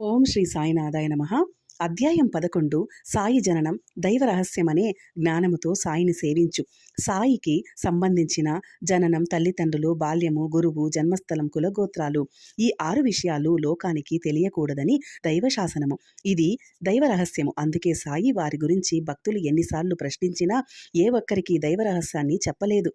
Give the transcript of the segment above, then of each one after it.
ఓం శ్రీ సాయినాథాయ నమ. అధ్యాయం పదకొండు సాయి జననం దైవరహస్యమనే జ్ఞానముతో సాయిని సేవించు. సాయికి సంబంధించిన జననం తల్లిదండ్రులు బాల్యము గురువు జన్మస్థలం కులగోత్రాలు ఈ ఆరు విషయాలు లోకానికి తెలియకూడదని దైవ శాసనము ఇది దైవ రహస్యము. అందుకే సాయి వారి గురించి భక్తులు ఎన్నిసార్లు ప్రశ్నించినా ఏ ఒక్కరికి దైవరహస్యాన్ని చెప్పలేదు.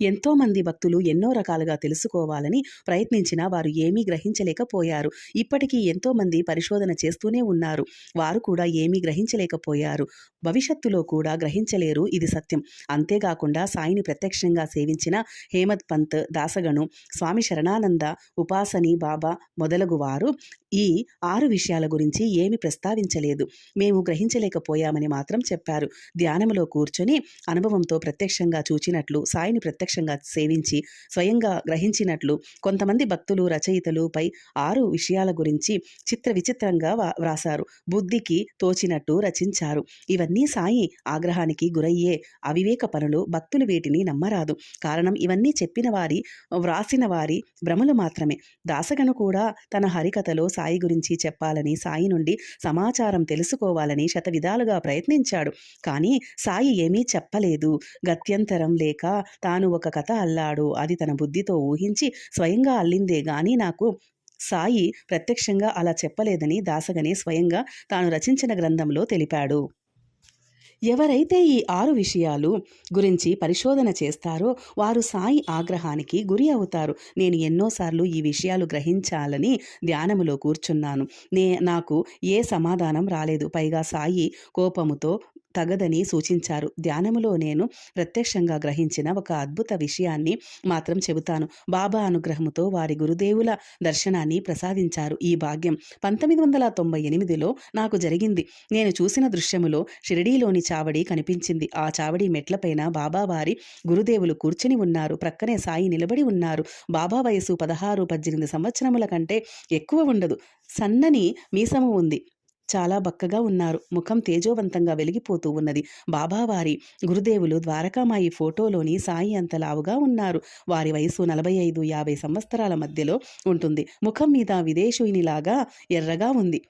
ఎంతోమంది భక్తులు ఎన్నో రకాలుగా తెలుసుకోవాలని ప్రయత్నించినా వారు ఏమీ గ్రహించలేకపోయారు. ఇప్పటికీ ఎంతోమంది పరిశోధన చేస్తూనే ఉన్నారు. వారు కూడా ఏమీ గ్రహించలేకపోయారు. భవిష్యత్తులో కూడా గ్రహించలేరు. ఇది సత్యం. అంతేకాకుండా సాయిని ప్రత్యక్షంగా సేవించిన హేమద్ పంత్ దాసగను స్వామి శరణానంద ఉపాసని బాబా మొదలగు వారు ఈ ఆరు విషయాల గురించి ఏమి ప్రస్తావించలేదు. మేము గ్రహించలేకపోయామని మాత్రం చెప్పారు. ధ్యానంలో కూర్చొని అనుభవంతో ప్రత్యక్షంగా చూచినట్లు సాయిని ప్రత్యక్షంగా సేవించి స్వయంగా గ్రహించినట్లు కొంతమంది భక్తులు రచయితలు పై ఆరు విషయాల గురించి చిత్ర విచిత్రంగా వ్రాసారు బుద్ధికి తోచినట్టు రచించారు. ఇవన్నీ సాయి ఆగ్రహానికి గురయ్యే అవివేక పనులు భక్తులు వీటిని నమ్మరాదు. కారణం ఇవన్నీ చెప్పిన వారి వ్రాసిన వారి భ్రమలు మాత్రమే. దాసగను కూడా తన హరికథలో సాయి గురించి చెప్పాలని సాయి నుండి సమాచారం తెలుసుకోవాలని శత విధాలుగా ప్రయత్నించాడు. కానీ సాయి ఏమీ చెప్పలేదు. గత్యంతరం లేక తాను ఒక కథ అల్లాడు. అది తన బుద్ధితో ఊహించి స్వయంగా అల్లిందే గాని నాకు సాయి ప్రత్యక్షంగా అలా చెప్పలేదని దాసగనే స్వయంగా తాను రచించిన గ్రంథంలో తెలిపాడు. ఎవరైతే ఈ ఆరు విషయాలు గురించి పరిశోధన చేస్తారో వారు సాయి ఆగ్రహానికి గురి అవుతారు. నేను ఎన్నోసార్లు ఈ విషయాలు గ్రహించాలని ధ్యానములో కూర్చున్నాను. నే నాకు ఏ సమాధానం రాలేదు. పైగా సాయి కోపముతో తగదని సూచించారు. ధ్యానములో నేను ప్రత్యక్షంగా గ్రహించిన ఒక అద్భుత విషయాన్ని మాత్రం చెబుతాను. బాబా అనుగ్రహముతో వారి గురుదేవుల దర్శనాన్ని ప్రసాదించారు. ఈ భాగ్యం పంతొమ్మిది వందల తొంభై ఎనిమిదిలో నాకు జరిగింది. నేను చూసిన దృశ్యములో షిరిడీలోని చావడి కనిపించింది. ఆ చావడి మెట్లపైన బాబా వారి గురుదేవులు కూర్చుని ఉన్నారు. ప్రక్కనే సాయి నిలబడి ఉన్నారు. బాబా వయసు పదహారు పద్దెనిమిది సంవత్సరముల కంటే ఎక్కువ ఉండదు. సన్నని మీసము ఉంది. చాలా బక్కగా ఉన్నారు. ముఖం తేజోవంతంగా వెలిగిపోతూ ఉన్నది. బాబావారి గురుదేవులు ద్వారకామాయి ఫోటోలోని సాయి అంత లావుగా ఉన్నారు. వారి వయసు నలభై ఐదు యాభై సంవత్సరాల మధ్యలో ఉంటుంది. ముఖం మీద విదేశీయునిలాగా ఎర్రగా ఉంది.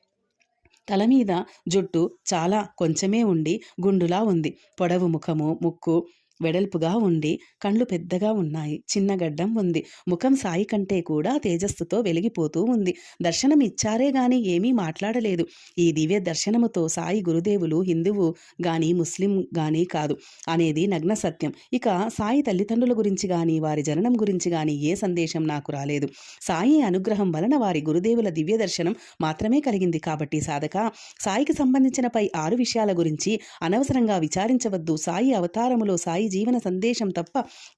తల మీద జుట్టు చాలా కొంచెమే ఉండి గుండులా ఉంది. పొడవు ముఖము ముక్కు వెడల్పుగా ఉండి కళ్ళు పెద్దగా ఉన్నాయి. చిన్న గడ్డం ఉంది. ముఖం సాయి కంటే కూడా తేజస్సుతో వెలిగిపోతూ ఉంది. దర్శనం ఇచ్చారే గాని ఏమీ మాట్లాడలేదు. ఈ దివ్య దర్శనముతో సాయి గురుదేవులు హిందువు గాని ముస్లిం గాని కాదు అనేది నగ్న సత్యం. ఇక సాయి తల్లిదండ్రుల గురించి గాని వారి జననం గురించి గాని ఏ సందేశం నాకు రాలేదు. సాయి అనుగ్రహం వలన వారి గురుదేవుల దివ్య దర్శనం మాత్రమే కలిగింది కాబట్టి సాధక సాయికి సంబంధించిన పై ఆరు విషయాల గురించి అనవసరంగా విచారించవద్దు. సాయి అవతారములో సాయి జీవన సందేశం తప్ప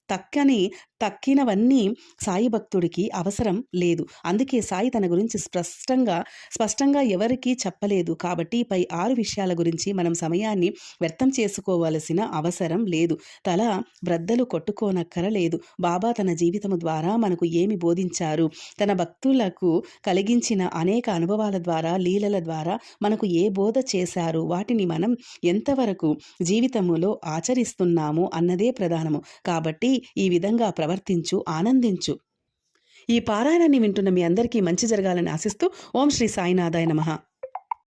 తక్కని తక్కినవన్నీ సాయి భక్తుడికి అవసరం లేదు. అందుకే సాయి తన గురించి స్పష్టంగా స్పష్టంగా ఎవరికీ చెప్పలేదు. కాబట్టి పై ఆరు విషయాల గురించి మనం సమయాన్ని వ్యర్థం చేసుకోవలసిన అవసరం లేదు. తల బ్రద్దలు కొట్టుకోనక్కరలేదు. బాబా తన జీవితము ద్వారా మనకు ఏమి బోధించారు? తన భక్తులకు కలిగించిన అనేక అనుభవాల ద్వారా లీలల ద్వారా మనకు ఏ బోధ చేశారు? వాటిని మనం ఎంతవరకు జీవితములో ఆచరిస్తున్నాము అన్నదే ప్రధానము. కాబట్టి ఈ విధంగా ప్రవర్తించు ఆనందించు. ఈ పారాయణాన్ని వింటున్న మీ అందరికీ మంచి జరగాలని ఆశిస్తూ ఓం శ్రీ సాయినాథాయ నమః.